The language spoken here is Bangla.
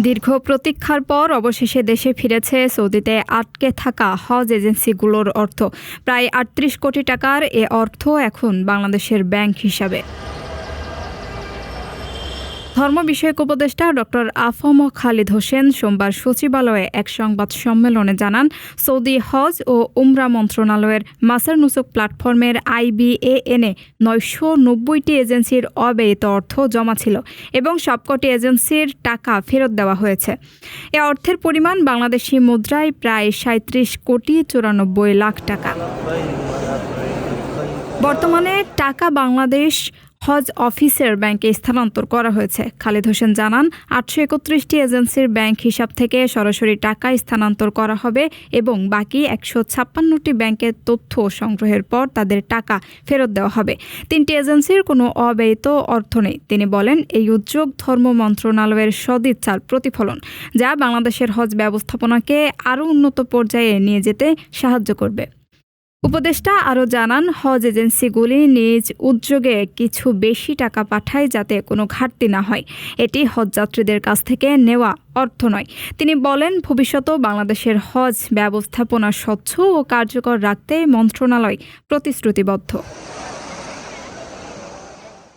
দীর্ঘ প্রতীক্ষার পর অবশেষে দেশে ফিরেছে সৌদিতে আটকে থাকা হজ এজেন্সিগুলোর অর্থ। প্রায় আটত্রিশ কোটি টাকার এ অর্থ এখন বাংলাদেশের ব্যাংক হিসাবে। ধর্ম বিষয়ক উপদেষ্টা ডক্টর আফম খালিদ হোসেন সোমবার সচিবালয়ে এক সংবাদ সম্মেলনে জানান, সৌদি হজ ও উমরা মন্ত্রণালয়ের মাসার নুসুক প্ল্যাটফর্মের আইবিএএনে নয়শো নব্বইটি এজেন্সির অব্যয়িত অর্থ জমা ছিল এবং সবকটি এজেন্সির টাকা ফেরত দেওয়া হয়েছে। এ অর্থের পরিমাণ বাংলাদেশি মুদ্রায় প্রায় সাঁত্রিশ কোটি চুরানব্বই লাখ টাকা। বর্তমানে টাকা বাংলাদেশ হজ অফিসের ব্যাংকে স্থানান্তর করা হয়েছে। খালিদ হোসেন জানান, আটশো একত্রিশটি এজেন্সির ব্যাংক হিসাব থেকে সরাসরি টাকা স্থানান্তর করা হবে এবং বাকি একশো ছাপ্পান্নটি ব্যাংকের তথ্য সংগ্রহের পর তাদের টাকা ফেরত দেওয়া হবে। তিনটি এজেন্সির কোনো অব্যয়িত অর্থ নেই। তিনি বলেন, এই উদ্যোগ ধর্ম মন্ত্রণালয়ের সদিচ্ছার প্রতিফলন, যা বাংলাদেশের হজ ব্যবস্থাপনাকে আরও উন্নত পর্যায়ে নিয়ে যেতে সাহায্য করবে। উপদেষ্টা আরও জানান, হজ এজেন্সিগুলি নিজ উদ্যোগে কিছু বেশি টাকা পাঠায় যাতে কোনো ঘাটতি না হয়। এটি হজযাত্রীদের কাছ থেকে নেওয়া অর্থ নয়। তিনি বলেন ভবিষ্যতেও বাংলাদেশের হজ ব্যবস্থাপনা স্বচ্ছ ও কার্যকর রাখতে মন্ত্রণালয় প্রতিশ্রুতিবদ্ধ।